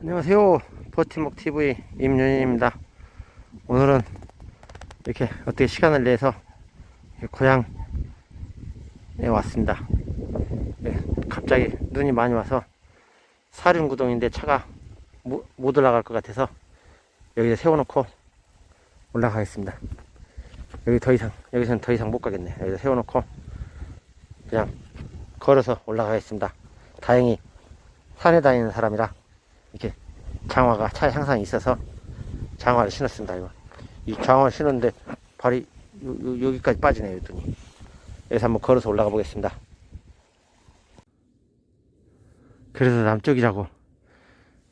안녕하세요. 버티목TV 임윤입니다. 오늘은 이렇게 어떻게 시간을 내서 고향에 왔습니다. 예, 갑자기 눈이 많이 와서 사륜구동인데 차가 못, 못 올라갈 것 같아서 여기에 세워놓고 올라가겠습니다. 여기 더 이상, 여기서는 더 이상 못 가겠네. 여기다 세워놓고 그냥 걸어서 올라가겠습니다. 다행히 산에 다니는 사람이라 이렇게 장화가 차에 항상 있어서 장화를 신었습니다. 이거 이 장화 신었는데 발이 요, 요, 여기까지 빠지네요. 여기 여기서 한번 걸어서 올라가 보겠습니다. 그래서 남쪽이라고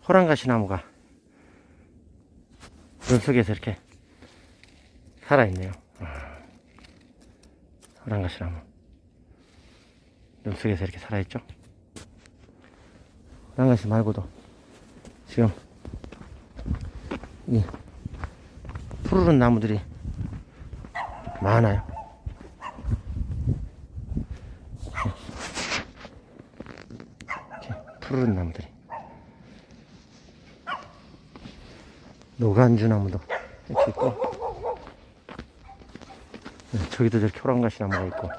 호랑가시 나무가 눈 속에서 이렇게 살아있네요. 아, 호랑가시 나무 눈 속에서 이렇게 살아있죠. 호랑가시 말고도 지금. 이 푸르른 나무들이 많아요. 이렇게 푸르른 나무들이. 노간주 나무도 이렇게 있고. 네, 저기도 저렇게 호랑가시 나무가 있고.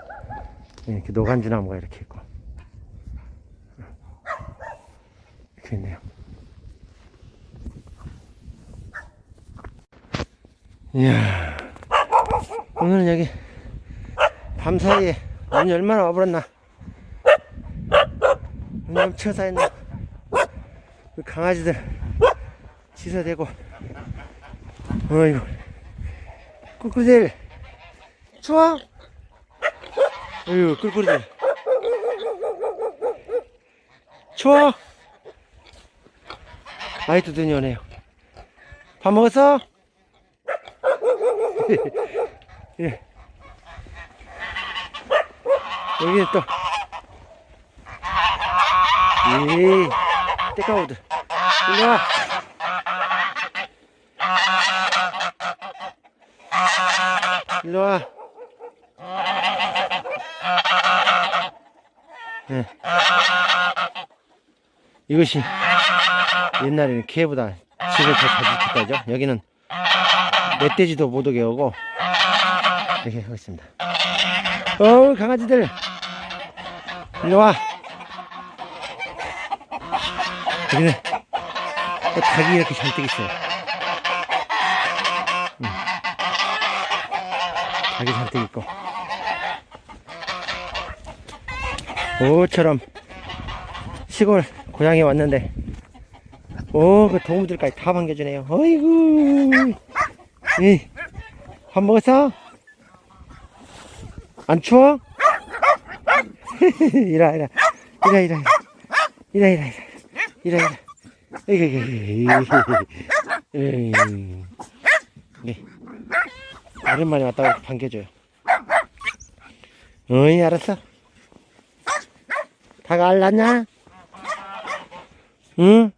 네, 이렇게 노간주 나무가 이렇게 있고. 이렇게 있네요. 이야, 오늘은 여기 밤사이에 눈이 얼마나 와버렸나. 눈이 엄청 쌓였나. 그 강아지들 짖어대고, 어이구, 꿀꿀이들, 추워? 어이구, 꿀꿀이들. 추워? 아이도 눈이 오네요. 밥 먹었어? 예. 여기는 또, 이, 떼까오들. 일로 와. 일로 와. 예. 이것이 옛날에는 개보다 집을 더잘 지켰다죠. 여기는 멧돼지도 못 오게 오고 이렇게 하고 있습니다. 어 강아지들 일로 와. 여기는 또 닭이 이렇게 잔뜩 있어요. 음. 닭이 잔뜩 있고 오처럼 시골 고향에 왔는데 오그 동물들까지 다 반겨주네요. 어이구 이, 밥 먹었어? 안 추워? 이라, 이라, 이라, 이라, 이라, 이라, 이라, 이라, 이라, 이게, 오랜만에 왔다고 반겨줘요. 어이, 알았어. 다가 알랐냐? 응?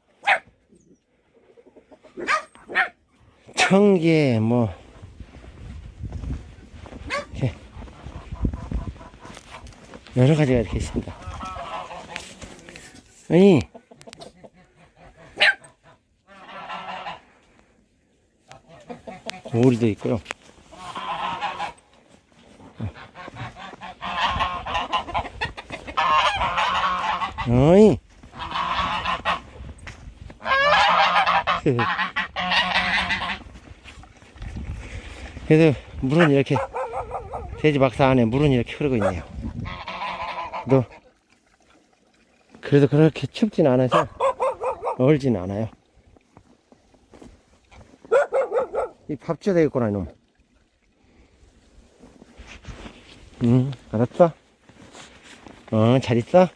청개 뭐 이렇게 여러 가지가 이렇게 있습니다. 아니 오리도 있고요. 어이 그래도 물은 이렇게 돼지 박사 안에 물은 이렇게 흐르고 있네요. 너 그래도 그렇게 춥진 않아서 얼진 않아요. 이 밥 줘야 되겠구나 이놈. 응 알았어. 어 잘 있어.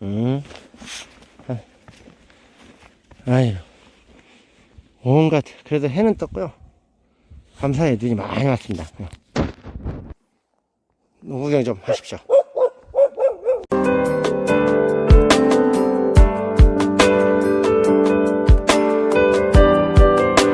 응. 아, 아유 온갖 그래도 해는 떴고요. 밤사이에 눈이 많이 왔습니다. 노구경 좀 하십시오.